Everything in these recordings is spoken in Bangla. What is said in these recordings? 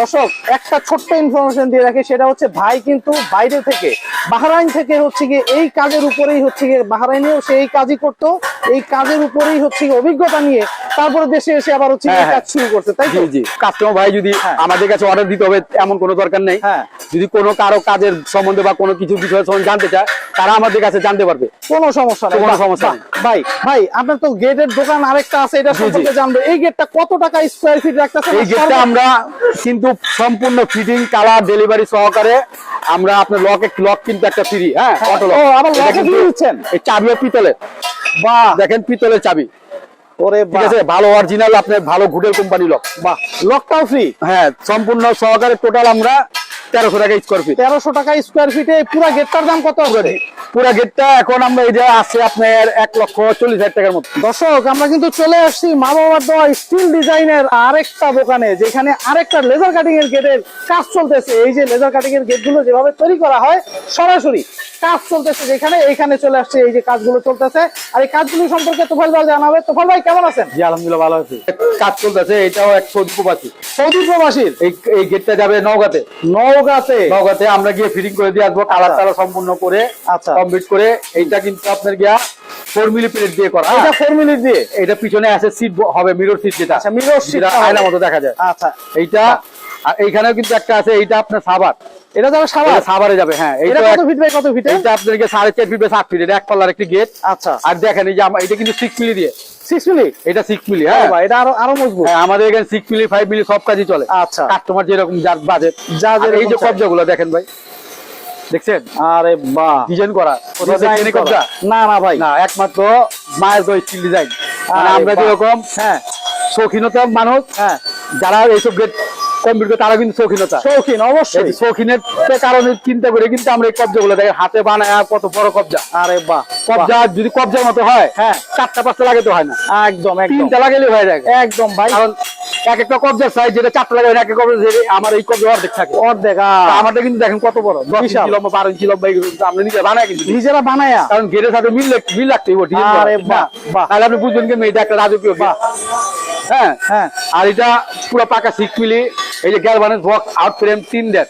দর্শক একটা ছোট্ট ইনফরমেশন দিয়ে রাখি সেটা হচ্ছে ভাই কিন্তু বাইরে থেকে বাহরাইন থেকে হচ্ছে গিয়ে এই কাজের উপরেই হচ্ছে গিয়ে বাহরাইনেও সে এই কাজই করতো এই কাজের উপরেই হচ্ছে অভিজ্ঞতা নিয়ে তারপরে দেশে এসে আবার হচ্ছে হ্যাঁ, কাজ শুরু করছে তাই জি জি। কাস্টমার ভাই যদি হ্যাঁ। আমাদের কাছে অর্ডার দিতে হবে এমন কোনো দরকার নেই। হ্যাঁ। যদি কোনো কারও কাজের সম্বন্ধে বা কোনো কিছু বিষয়ে সম্বন্ধে জানতে চায় তারা আমাদের কাছে জানতে পারবে। কোনো সমস্যা নেই। কোনো সমস্যা ভাই ভাই আপনার তো গেটের দোকান আরেকটা আছে এটা। সম্পর্কে জানব। এই গেটটা কত টাকা স্কোয়ার ফিট রাখতেছে এই গেটটা আমরা কিন্তু সম্পূর্ণ ফিটিং কালার ডেলিভারি সহকারে আমরা আপনার লক লক কিন্তু একটা ফ্রি হ্যাঁ? হ্যাঁ, অটো ও, লক আবার কিন্তু- দিয়ে দিচ্ছেন? এই চাবিও পিতলের। বাহ। দেখেন পিতলের চাবি। ওরে ঠিক আছে? ভালো অরিজিনাল আপনার ভালো ঘুটের কোম্পানি লক বাহ লকটাও ফ্রি হ্যাঁ সম্পূর্ণ সহকারে টোটাল আমরা তেরোশো টাকা স্কোয়ার ফিট তেরোশো টাকা স্কোয়ার ফিটে পুরো গেটটার দাম কত হবে পুরা গেটটা এখন আমরা এই যে আছে আপনার এক লক্ষ চল্লিশ হাজার টাকার মতো। দর্শক আমরা কিন্তু চলে আসছি মা বাবার দেওয়া স্টিল ডিজাইনের আরেকটা দোকানে যেখানে আরেকটা লেজার কাটিং এর গেটের কাজ চলতেছে। এই যে লেজার কাটিং এর গেটগুলো যেভাবে তৈরি করা হয় সরাসরি কাজ চলতেছে যেখানে এইখানে চলে আসছে এই যে কাজগুলো চলতেছে। আর এই কাজগুলো সম্পর্কে তোফাল ভাই জানাবে। তোফাল ভাই কেমন আছেন? জি আলহামদুলিল্লাহ ভালো আছে। কাজ চলতেছে এটাও এক সৌদি প্রবাসী সৌদি প্রবাসীর এই এই গেটটা যাবে নওগাঁতে। নওগাঁতে? নওগাঁতে আমরা গিয়ে ফিটিং করে দিয়ে আসব কালার টালার সম্পূর্ণ করে আচ্ছা। কমপ্লিট করে এইটা কিন্তু আপনার গিয়া ফোর মিলি প্লেট দিয়ে করা। এটা ফোর মিনিট দিয়ে? এটা পিছনে আছে সিট হবে মিরর সিট যেটা। আচ্ছা, mirror seat যেটা টা হবে। আয়না মতো দেখা যায়। আচ্ছা। এইটা আর এইখানেও কিন্তু একটা আছে এইটা আপনার সাবার এটা যাবে সাবাস এটা সাভারে যাবে হ্যাঁ এটা কত ফিট বাই কত ফিটে এইটা আপনাদেরকে সাড়ে চার ফিট সাত ফিট এটা এক পাল্লার একটি গেট আচ্ছা। আর দেখেন এই যে এটা কিন্তু সিক্স মিলি দিয়ে। সিক্স মিনিট এটা সিক্স মিলি হ্যাঁ। এটা আরও আরও মজবুত। হ্যাঁ, আমাদের এখানে সিক্স মিলি ফাইভ মিলি সব কাজই চলে। আচ্ছা। কাস্টমার যেরকম যার বাজেট যা এই যে। কবজাগুলো দেখেন ভাই দেখছেন? আরে বাহ ডিজাইন করা। কবজা? না না ভাই। না একমাত্র মায়ের দই স্টিল ডিজাইন আমরা যেরকম হ্যাঁ। শৌখিনতা মানুষ হ্যাঁ। যারা এইসব গেট কম্পিউটার তারা কিন্তু শৌখিনতা। শৌখিন অবশ্যই। শৌখিনের কারণে চিন্তা করে কিন্তু আমরা এই কবজাগুলো দেখেন হাতে বানায় কত বড় কবজা। আরে বাহ কবজা যদি কবজার মতো হয় হ্যাঁ। চারটা পাঁচটা লাগাতে হয় না। একদম একদম। তিনটা লাগালে হয়ে যায়। একদম ভাই। কারণ এক একটা কবজার সাইজ যেটা চারটা লাগাবে এক এক কবজা আমার এই কবজা অর্ধেক থাকে। অর্ধেক আমারটা কিন্তু দেখেন কত বড়। দশ ইঞ্চি লম্বা বারো ইঞ্চি লম্বা আমরা নিজে বানায় কিন্তু। নিজেরা বানায়া? কারণ গেটের সাথে মিল মিল লাগতে হবে ডিজাইন করা, আরে ঠিক না? বাহ, বাহ। তাহলে আপনি বুঝবেন কি এটা একটা রাজকীয় হ্যাঁ। হ্যাঁ। আর এটা পুরো পাকা সিক্স মিলি এই যে গ্যালভানের বক্স আউট ফ্রেম তিন এটা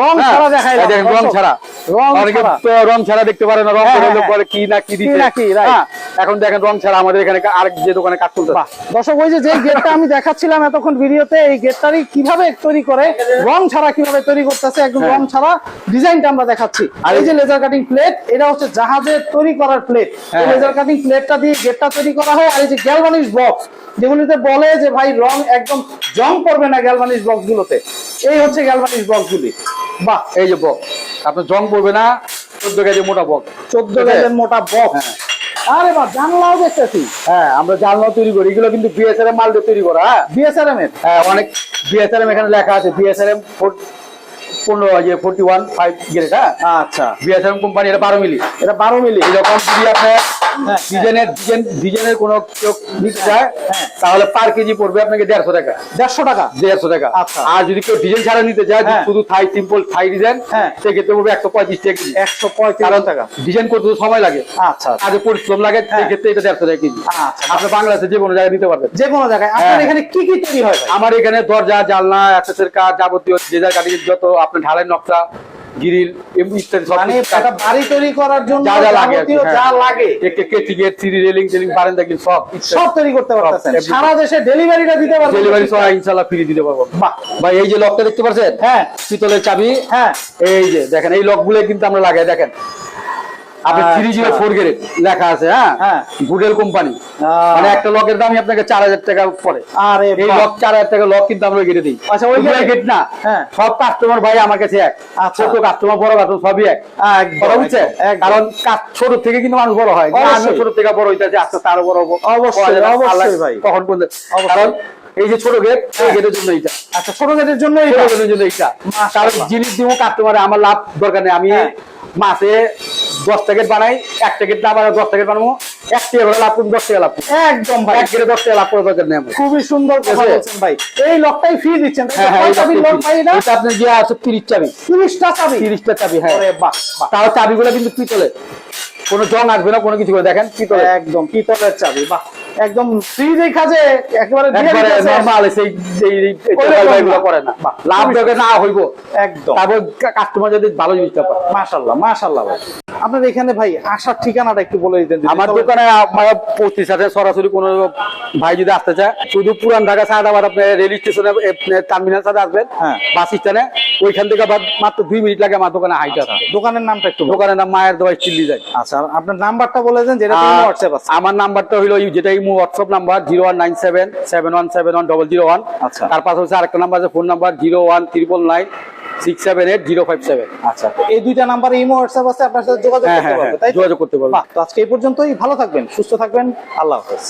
রং হ্যাঁ, ছাড়া দেখাই রং ছাড়া। রং ছাড়া। দেখতে পারে না রং হ্যাঁ, করে হ্যাঁ, কি না কি দিচ্ছে এখন দেখেন রং ছাড়া আমাদের এখানে আরেক যে দোকানে কাজ চলতেছে। বাহ। দর্শক ওই যে গেটটা আমি দেখাচ্ছিলাম এতক্ষণ ভিডিওতে এই গেটটারই কীভাবে তৈরি করে রং ছাড়া কীভাবে তৈরি করতেছে একদম হ্যাঁ। রং ছাড়া ডিজাইনটা আমরা দেখাচ্ছি। আর এই যে লেজার কাটিং প্লেট এটা হচ্ছে জাহাজের তৈরি করার প্লেট। লেজার কাটিং প্লেটটা দিয়ে গেটটা তৈরি করা হয় আর এই যে গ্যালভানিশ বক্স যেগুলিতে বলে যে ভাই রং একদম জং করবে না গ্যালভানিশ বক্স গুলোতে এই হচ্ছে গ্যালভানিশ বক্স গুলি বাহ। এই যে বক্স আপনার জং পড়বে না চোদ্দ কেজি মোটা বক্স চোদ্দ ঠিক মোটা বক্স আরে বা জানলাও দেখতেছি। হ্যাঁ আমরা জানলা তৈরি করি। এগুলো কিন্তু বিএসআরএম মাল দিয়ে তৈরি করা হ্যাঁ? বিএসআরএম এর? হ্যাঁ, অনেক বিএসআরএম এখানে লেখা আছে। বিএসআরএম পনেরো যে ফোর্টি ওয়ান ফাইভ গ্রেড হ্যাঁ? আচ্ছা। বিএসআরএম কোম্পানি এটা বারো মিলি। এটা বারো মিলি। এরকম যদি আপনার ডিজাইনের ডিজাইন ডিজাইনের কোনো কেউ নিতে চায় হ্যাঁ। তাহলে পার কেজি পড়বে আপনাকে দেড়শো টাকা দেড়শো টাকা দেড়শো টাকা আচ্ছা। আর যদি কেউ ডিজাইন ছাড়া নিতে চায় হ্যাঁ। শুধু থাই সিম্পল থাই ডিজাইন হ্যাঁ। সেক্ষেত্রে পড়বে একশো পঁয়ত্রিশ টাকা একশো পঁয়ত্রিশ টাকা ডিজাইন করতে তো সময় লাগে আচ্ছা আগে পরিশ্রম লাগে হ্যাঁ। সেক্ষেত্রে এটা দেড়শো টাকা কেজি আচ্ছা। আপনি বাংলাদেশে যে কোনো জায়গায় নিতে পারবেন যে কোনো জায়গায় আপনার হ্যাঁ। এখানে কি কি তৈরি হয় আমার এখানে দরজা জানলা অ্যাক্সেসের কাজ যাবতীয় লেজার কাটিং যত আপনার ঢালাই নকশা গ্রিল ইত্যাদি সব মানে একটা বাড়ি তৈরি করার জন্য যা যা লাগে হ্যাঁ। যা লাগে। একে কেটি গেট থ্রি রেলিং টেলিং বারান্দা গ্রিল সব সব তৈরি করতে পারতেছেন। সারা দেশে ডেলিভারিটা দিতে পারবেন। ডেলিভারি সহ ইনশাআল্লাহ ফ্রি দিতে পারব। বাহ। ভাই এই যে লকটা দেখতে পাচ্ছেন হ্যাঁ। পিতলের চাবি। হ্যাঁ। এই যে দেখেন এই লকগুলো কিন্তু আমরা লাগাই দেখেন। আপনি আচ্ছা। থ্রি জিরো ফোর গ্রেড লেখা আছে হ্যাঁ হ্যাঁ। গুডেল কোম্পানি মানে একটা লকের দামই আপনাকে চার হাজার টাকা পড়ে আরে এই বাহ। লক চার হাজার টাকা লক কিন্তু আমরা কেটে দিই আচ্ছা, ওই গেট না। সব কাস্টমার ভাই আমার কাছে এক। ছোট কাস্টমার বড় কাস্টমার সবই এক একদম, বুঝছে একদম, একদম। কারণ ছোট থেকে কিন্তু মানুষ বড় হয় আমি ছোট থেকে বড় হইতেছে আস্তে আস্তে বড় হব অবশ্যই, অবশ্যই ভাই। কখন বলতে কারণ এই যে ছোট গেট এই। গেটের জন্য আচ্ছা ছোট গেটের জন্য ছোট গেটের জন্য এইটা কারণ জিনিস দিব কাস্টমারে আমার লাভ দরকার নেই আমি হ্যাঁ। মাসে দশ প্যাকেট বানাই এক প্যাকেট না বানাই দশ প্যাকেট বানাবো। এক টাকা করে লাভ করুন দশ টাকা লাভ একদম ভাই। এক কেটে দশ টাকা লাভ করার দরকার নেই খুবই সুন্দর কথা বলছেন ভাই। এই লকটাই ফ্রি দিচ্ছেন? হ্যাঁ হ্যাঁ এটা আপনার যে আছে তিরিশ চাবি। তিরিশটা চাবি? তিরিশটা চাবি হ্যাঁ। বাহ তার চাবিগুলো কিন্তু পিতলে। কোনো জং আসবে না কোনো কিছু করে। দেখেন পিতলে। একদম পিতলের চাবি বাহ। একদম ফ্রি দেখা যে একেবারে নরমাল সেই। এগুলো করে না। লাভ না হইব। একদম। তারপর কাস্টমার যদি ভালো জিনিসটা পায়। মাশাল্লাহ মাশাল্লাহ ভাই। আপনার এখানে ভাই আসার ঠিকানাটা একটু বলে দিতেন আমার দোকানে পঁচিশ হাজার সরাসরি কোনো ভাই যদি আসতে চায় শুধু পুরান ঢাকা সাদাবাদ আপনি রেল স্টেশনে টার্মিনাল সাথে আসবেন হ্যাঁ। বাস স্ট্যান্ডে। ওইখান থেকে আবার মাত্র দুই মিনিট লাগে আমার দোকানে হাইটা। দোকানের নামটা একটু দোকানের নাম মায়ের দোয়া স্টিল ডিজাইন আচ্ছা আপনার নাম্বারটা বলে দেন যেটা হোয়াটসঅ্যাপ আছে। আমার নাম্বারটা হলো যেটা এই WhatsApp number zero one nine seven seven one seven one double zero one. আচ্ছা। তার পাশে হচ্ছে আরেকটা নাম্বার আছে phone number zero one triple nine six seven eight zero five seven আচ্ছা এই দুইটা নাম্বারে ইমো হোয়াটসঅ্যাপ আছে আপনার সাথে যোগাযোগ হ্যাঁ করতে হ্যাঁ পারবে হ্যাঁ তাই যোগাযোগ করতে পারবেন তো আজকে এই পর্যন্তই ভালো থাকবেন সুস্থ থাকবেন আল্লাহ হাফেজ।